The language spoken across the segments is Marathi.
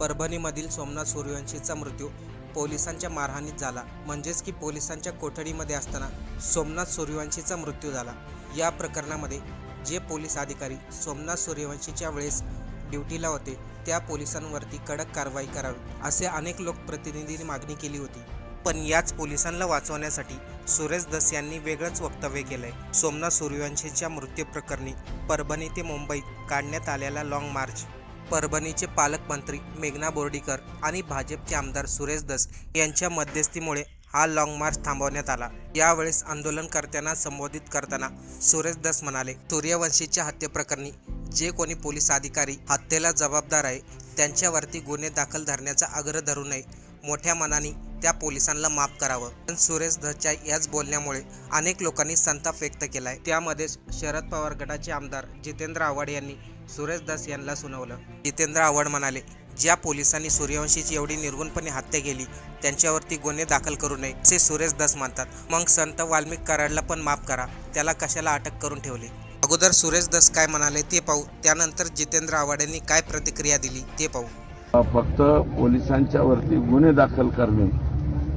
परभणीमधील सोमनाथ सूर्यवंशीचा मृत्यू पोलिसांच्या मारहाणीत झाला. म्हणजेच की पोलिसांच्या कोठडीमध्ये असताना सोमनाथ सूर्यवंशीचा मृत्यू झाला. या प्रकरणामध्ये जे पोलीस अधिकारी सोमनाथ सूर्यवंशीच्या वेळेस ड्युटीला होते त्या पोलिसांवरती कडक कारवाई करावी असे अनेक लोकप्रतिनिधींनी मागणी केली होती. पण याच पोलिसांना वाचवण्यासाठी सुरेश दस यांनी वेगळंच वक्तव्य केलंय. सोमनाथ सूर्यवंशीच्या मृत्यू प्रकरणी परभणी ते मुंबईत काढण्यात आलेला लाँग मार्च परभणीचे पालकमंत्री मेघना बोर्डीकर आणि भाजपचे आमदार सुरेश दस यांच्या मध्यस्थीमुळे हा लाँग मार्च थांबवण्यात आला. यावेळेस आंदोलनकर्त्यांना संबोधित करताना सुरेश दस म्हणाले सूर्यवंशीच्या हत्येप्रकरणी जे कोणी पोलीस अधिकारी हत्येला जबाबदार आहे त्यांच्यावरती गुन्हे दाखल धरण्याचा आग्रह धरू नये. मोठ्या मनाने त्या पोलिसांना माफ करावं. पण सुरेश धच्या याच बोलण्यामुळे अनेक लोकांनी संताप व्यक्त केलाय. त्यामध्येच शरद पवार गटाचे आमदार जितेंद्र आव्हाड यांनी सुरेश दास यांना सुनावलं. जितेंद्र आव्हाड म्हणाले ज्या पोलिसांनी सूर्यवंशीची एवढी निर्गुणपणे हत्या केली त्यांच्यावरती गुन्हे दाखल करू नये असे सुरेश दास मानतात मग संत वाल्मिक कराडला पण माफ करा त्याला कशाला अटक करून ठेवले? अगोदर सुरेश दस काय म्हणाले ते पाहू त्यानंतर जितेंद्र आव्हाड यांनी काय प्रतिक्रिया दिली ते पाहू. फक्त पोलिसांच्या वरती गुन्हे दाखल करणे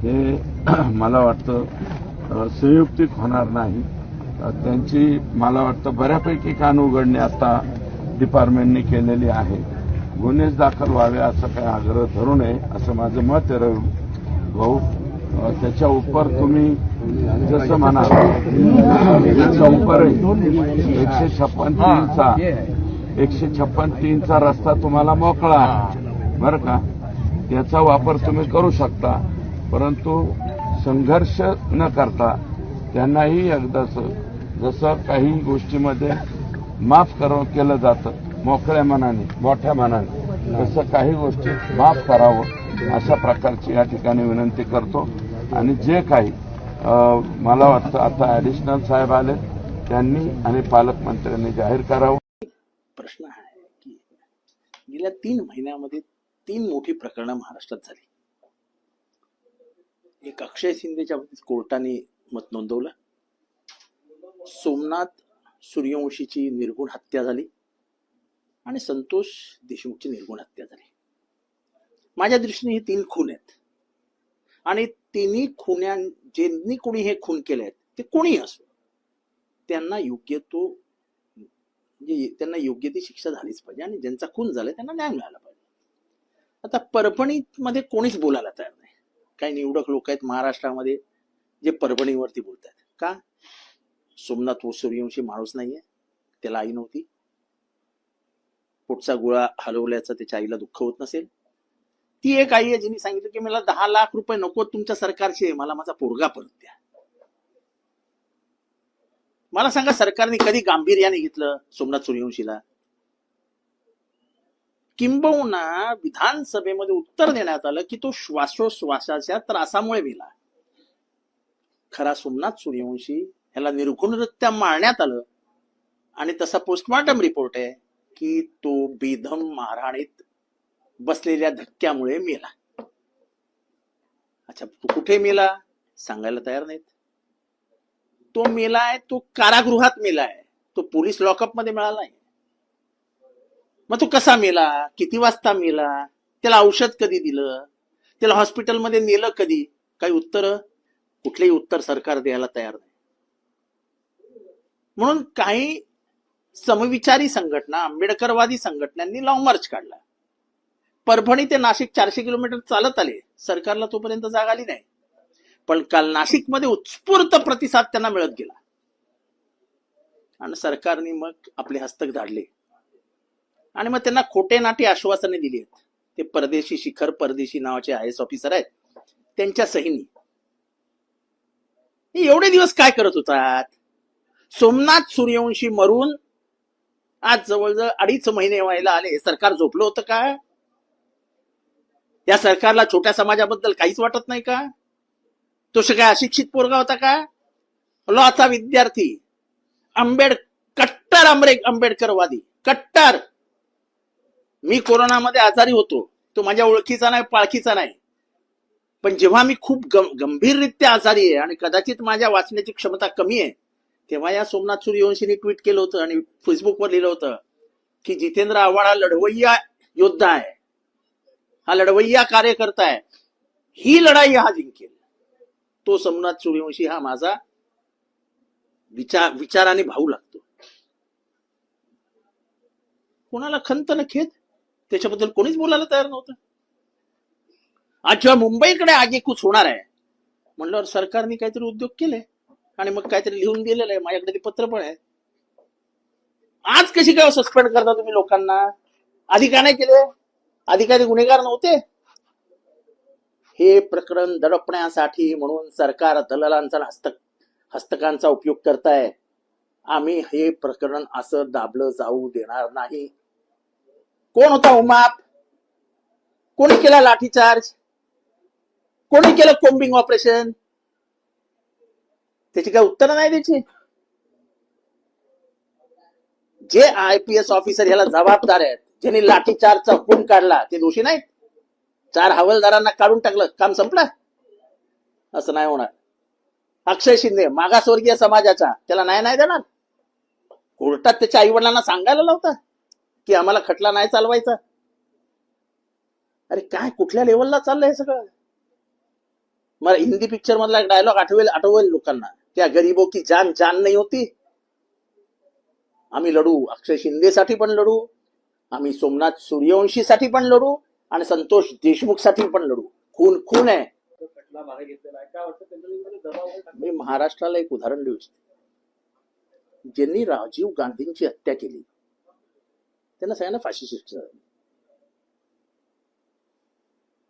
हे मला वाटतं संयुक्तिक होणार नाही. त्यांची मला वाटतं बऱ्यापैकी कान उघडणे आता डिपार्टमेंटने केलेली आहे. गुन्हेच दाखल व्हावे असं काही आग्रह धरू नये असं माझं मत आहे रवी भाऊ. त्याच्या उपर तुम्ही जसं म्हणा त्याच्या उपर एकशे छप्पन तीनचा एकशे छप्पन तीनचा रस्ता तुम्हाला मोकळा आहे. बरं का? त्याचा वापर तुम्ही करू शकता. परंतु संघर्ष न करता त्यांनाही एकदाच जसं काही गोष्टीमध्ये माफ कर केलं जातं. मोकळ्या मनाने मोठ्या मनाने. तसं काही गोष्टी माफ करावं अशा प्रकारची या ठिकाणी विनंती करतो. आणि जे काही मला वाटतं आता ॲडिशनल साहेब आले त्यांनी आणि पालकमंत्र्यांनी जाहीर करावं. प्रश्न आहे की गेल्या तीन महिन्यामध्ये तीन मोठी प्रकरणं महाराष्ट्रात झाली. एक अक्षय शिंदेच्या बाबतीत कोर्टाने मत नोंदवलं. सोमनाथ सूर्यवंशीची निर्गुण हत्या झाली आणि संतोष देशमुखची निर्गुण हत्या झाली. माझ्या दृष्टीने हे तीन खून आहेत. आणि तिन्ही खुन्या ज्यांनी कोणी हे खून केले आहेत ते कोणी असो त्यांना योग्य तो म्हणजे त्यांना योग्य ती शिक्षा झालीच पाहिजे आणि ज्यांचा खून झालाय त्यांना न्याय मिळाला पाहिजे. आता परभणीमध्ये कोणीच बोलायला तयार नाही. काही निवडक लोक आहेत महाराष्ट्रामध्ये जे परभणीवरती बोलतात का? सोमनाथ सूर्यवंशी माणूस नाहीये. त्याला आई नव्हती. पोटचा गोळा हलवल्याचं त्याच्या आईला दुःख होत नसेल. ती एक आई आहे जिने सांगितलं की मला दहा लाख रुपये नको तुमच्या सरकारचे मला माझा पोरगा परत द्या. मला सांगा सरकारने कधी गांभीर्याने घेतलं सोमनाथ सूर्यवंशीला किंबहुना विधानसभेमध्ये उत्तर देण्यात आलं की तो श्वासोश्वासाच्या त्रासामुळे मेला खरा सोमनाथ सूर्यवंशी ह्याला निर्गुणरित्या मारण्यात आलं आणि तसा पोस्टमॉर्टम रिपोर्ट आहे की तो बेधम मारहाणीत बसलेल्या धक्क्यामुळे मेला. अच्छा तो कुठे मेला? सांगायला तयार नाहीत. तो मेलाय तो कारागृहात मेलाय. तो पोलीस लॉकअपमध्ये मिळाला आहे मग तो कसा मेला? किती वाजता मेला? त्याला औषध कधी दिलं? त्याला हॉस्पिटलमध्ये नेलं कधी? काही उत्तर? कुठलेही उत्तर सरकार द्यायला तयार नाही. म्हणून काही समविचारी संघटना आंबेडकरवादी संघटनांनी लॉंग मार्च काढला. परभणी ते नाशिक चारशे किलोमीटर चालत आले. सरकारला तोपर्यंत जाग आली नाही. पण काल नाशिकमध्ये उत्स्फूर्त प्रतिसाद त्यांना मिळत गेला. आणि सरकारने मग आपले हस्तक धाडले आणि मग त्यांना खोटे नाटे आश्वासने दिली आहेत. ते परदेशी शिखर परदेशी नावाचे आय एस ऑफिसर आहेत. त्यांच्या सहीनी. एवढे दिवस काय करत होतात? सोमनाथ सूर्यवंशी मरून आज जवळजवळ अडीच महिने व्हायला आले. सरकार झोपलं होतं का? या सरकारला छोट्या समाजाबद्दल काहीच वाटत नाही का? तो काय अशिक्षित पोरगा होता का? लॉचा विद्यार्थी. आंबेड कट्टर आंबेडकरवादी. कट्टर. मी कोरोनामध्ये आजारी होतो तो माझ्या ओळखीचा नाही पाळखीचा नाही. पण जेव्हा मी खूप गं- गंभीररित्या आजारी आहे आणि कदाचित माझ्या वाचण्याची क्षमता कमी आहे तेव्हा या सोमनाथ सूर्यवंशीने ट्विट केलं होतं आणि फेसबुकवर लिहिलं होतं की जितेंद्र आव्हाड हा लढवय्या योद्धा आहे. हा लढवय्या कार्यकर्ता आहे. ही लढाई हा जिंकेल. तो सोमनाथ सूर्यवंशी हा माझा विचार विचाराने भाऊ लागतो. कोणाला खंत न खेद? त्याच्याबद्दल कोणीच बोलायला तयार नव्हतं. आज जेव्हा मुंबईकडे आगेकूच होणार आहे म्हणल्यावर सरकारने काहीतरी उद्योग केले आणि मग काहीतरी लिहून दिलेलं आहे माझ्याकडे ते पत्र पण आहे. आज कशी काय सस्पेंड करता तुम्ही लोकांना? आधी का नाही केले? आधी काही गुन्हेगार नव्हते? हे प्रकरण दडपण्यासाठी म्हणून सरकार दलालांचा हस्तक हस्तकांचा उपयोग करताय. आम्ही हे प्रकरण असं दाबलं जाऊ देणार नाही. कोण होता हो उमाप कोणी केला लाठीचार्ज कोणी केलं कोम्बिंग ऑपरेशन? त्याची काय उत्तर नाही त्याची जे आय पी एस ऑफिसर ह्याला जबाबदार आहेत ज्यांनी लाठीचार्जचा हुकूम काढला ते दोषी नाहीत. चार हवालदारांना काढून टाकलं काम संपलं? असं नाही होणार. अक्षय शिंदे मागासवर्गीय समाजाचा त्याला नाही नाही देणार? कोर्टात त्याच्या आई वडिलांना सांगायला लावता? की आम्हाला खटला नाही चालवायचा? अरे काय कुठल्या लेवलला चाललंय हे सगळं? मला हिंदी पिक्चर मधला एक डायलॉग आठवेल आठवेल लोकांना. त्या गरीबो की जान जान नाही होती? आम्ही लढू अक्षय शिंदेसाठी पण लढू आम्ही सोमनाथ सूर्यवंशीसाठी पण लढू आणि संतोष देशमुखसाठी पण लढू. खून खून आहे. मी महाराष्ट्राला एक उदाहरण देऊ इच्छितो. ज्यांनी राजीव गांधींची हत्या केली त्यांना सगळ्यांना फाशी शिक्षा झाली.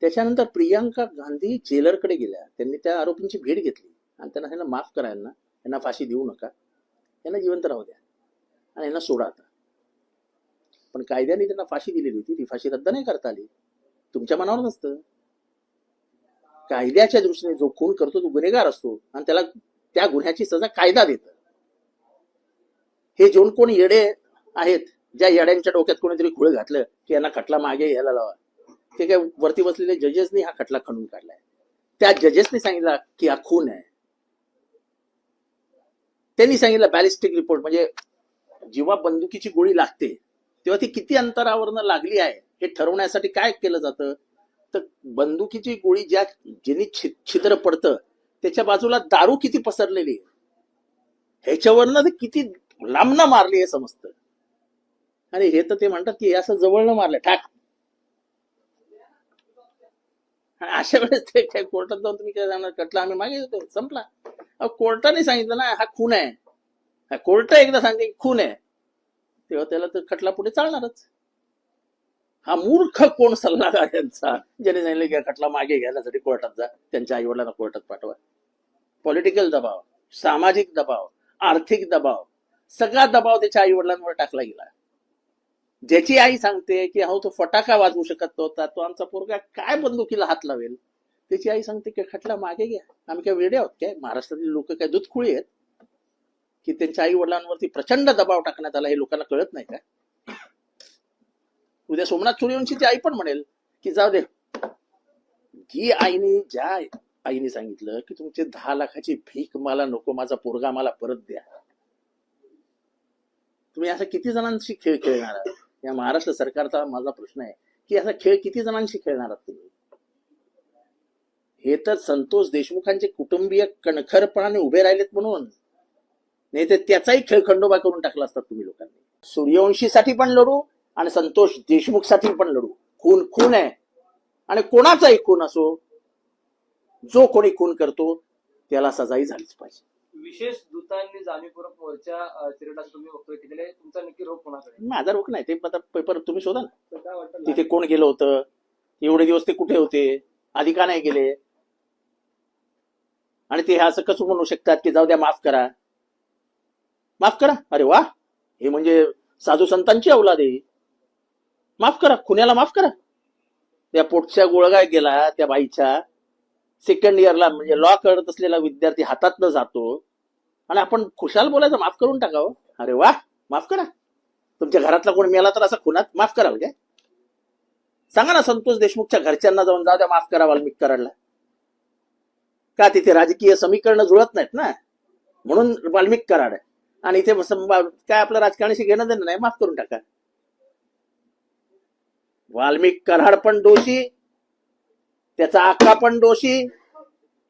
त्याच्यानंतर प्रियांका गांधी जेलरकडे गेल्या. त्यांनी त्या आरोपींची भेट घेतली. आणि त्यांना ह्यांना माफ करा यांना. यांना फाशी देऊ नका. यांना जिवंत राहू द्या. आणि यांना सोडा आता. पण कायद्याने त्यांना फाशी दिलेली होती. ती फाशी रद्द नाही करता आली. तुमच्या मनावर नसतं. कायद्याच्या दृष्टीने जो खून करतो तो गुन्हेगार असतो. आणि त्याला त्या गुन्ह्याची सजा कायदा देत. हे जेवण कोण येडे आहेत? ज्या येड्यांच्या डोक्यात कोणीतरी खुळ घातलं की यांना खटला मागे यायला लावा. ते काय वरती बसलेले जजेसनी हा खटला खणून काढलाय. त्या जजेसनी सांगितलं की हा खून आहे. त्यांनी सांगितलं बॅलिस्टिक रिपोर्ट म्हणजे जेव्हा बंदुकीची गोळी लागते तेव्हा ती किती अंतरावरनं लागली आहे हे ठरवण्यासाठी काय केलं जातं? तर बंदुकीची गोळी ज्या ज्यांनी छिद्र पडतं त्याच्या बाजूला दारू किती पसरलेली आहे? ह्याच्यावरनं किती लांबनं मारली हे समजतं. आणि हे तर ते म्हणतात की असं जवळनं मारलं ठाक अशा वेळेस ते काय कोर्टात जाऊन तुम्ही काय जाणार कटला आम्ही मागे येतो संपला. अहो, कोर्टाने सांगितलं ना हा खून आहे. हा कोर्ट एकदा सांगते खून आहे. तेव्हा त्याला तर खटला पुढे चालणारच. हा मूर्ख कोण सल्लागार यांचा? ज्याने सांगितलं की खटला मागे घ्यायसाठी कोर्टात जा. त्यांच्या आईवडिलांना कोर्टात पाठवा. पॉलिटिकल दबाव सामाजिक दबाव आर्थिक दबाव सगळा दबाव त्याच्या आई वडिलांवर टाकला गेला. ज्याची आई सांगते की अहो तो फटाका वाजवू शकत नव्हता. तो आमचा पोरगा काय बंदुकीला हात लावेल? त्याची आई सांगते की खटला मागे घ्या. आम्ही काय वेडे आहोत काय? महाराष्ट्रातील लोक काय दुधखुळी आहेत? की त्यांच्या आई वडिलांवरती प्रचंड दबाव टाकण्यात आला हे लोकांना कळत नाही का? उद्या सोमनाथ सूर्यवंशीची आई पण म्हणेल की जाऊ दे. जी आईने ज्या आईने सांगितलं की तुमचे दहा लाखाची भीक मला नको माझा पोरगा मला परत द्या. तुम्ही असा किती जणांशी खेळ खेळणार आहात? या महाराष्ट्र सरकारचा माझा प्रश्न आहे की असा खेळ किती जणांशी खेळणार आहात तुम्ही? हे तर संतोष देशमुखांचे कुटुंबीय कणखरपणाने उभे राहिलेत म्हणून. नाही तर त्याचाही खेळ खंडोबा करून टाकला असतात तुम्ही लोकांनी. सूर्यवंशीसाठी पण लढू आणि संतोष देशमुखसाठी पण लढू. खून खून आहे. आणि कोणाचाही खून असो जो कोणी खून करतो त्याला सजाई झालीच पाहिजे. विशेष दूतांनी जाणीवपूर्वक मोर्चा चिरडण्याचं तुम्ही वक्तव्य केलेलं तुमचा नक्की रोख कोणाकडे? माझा रोख नाही. ते आता पेपर तुम्ही शोधा ना. तर काय वाटतं तिथे कोण गेलं होतं? एवढे दिवस ते कुठे होते? आधी का नाही गेले? आणि ते असं कसं म्हणू शकतात की जाऊ द्या माफ करा. माफ करा. अरे वा! हे म्हणजे साधू संतांची अवलाद आहे. माफ करा. खुन्याला माफ करा. त्या पोटच्या गोळगाय गेला त्या बाईच्या. सेकंड इयरला म्हणजे लॉ करत असलेला विद्यार्थी हातात जातो. आणि आपण खुशाल बोलायचं माफ करून टाकावं हो. अरे वा माफ करा. तुमच्या घरातला कोण मेला तर असा खुनात माफ करा म्हणजे सांगा ना संतोष देशमुखच्या घरच्यांना जाऊन जाऊ द्या माफ करा वाल्मिक कराडला. का तिथे राजकीय समीकरण जुळत नाहीत ना? म्हणून वाल्मिक कराड आणि इथे काय आपलं राजकारणाशी घेणं देणं नाही माफ करून टाका. वाल्मिक कराड पण दोषी त्याचा आका पण दोषी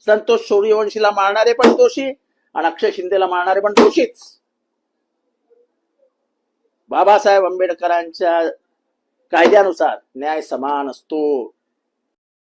संतोष सूर्यवंशीला मारणारे पण दोषी आणि अक्षय शिंदेला मारणारे पण दोषीच. बाबासाहेब आंबेडकरांच्या कायद्यानुसार न्याय समान असतो.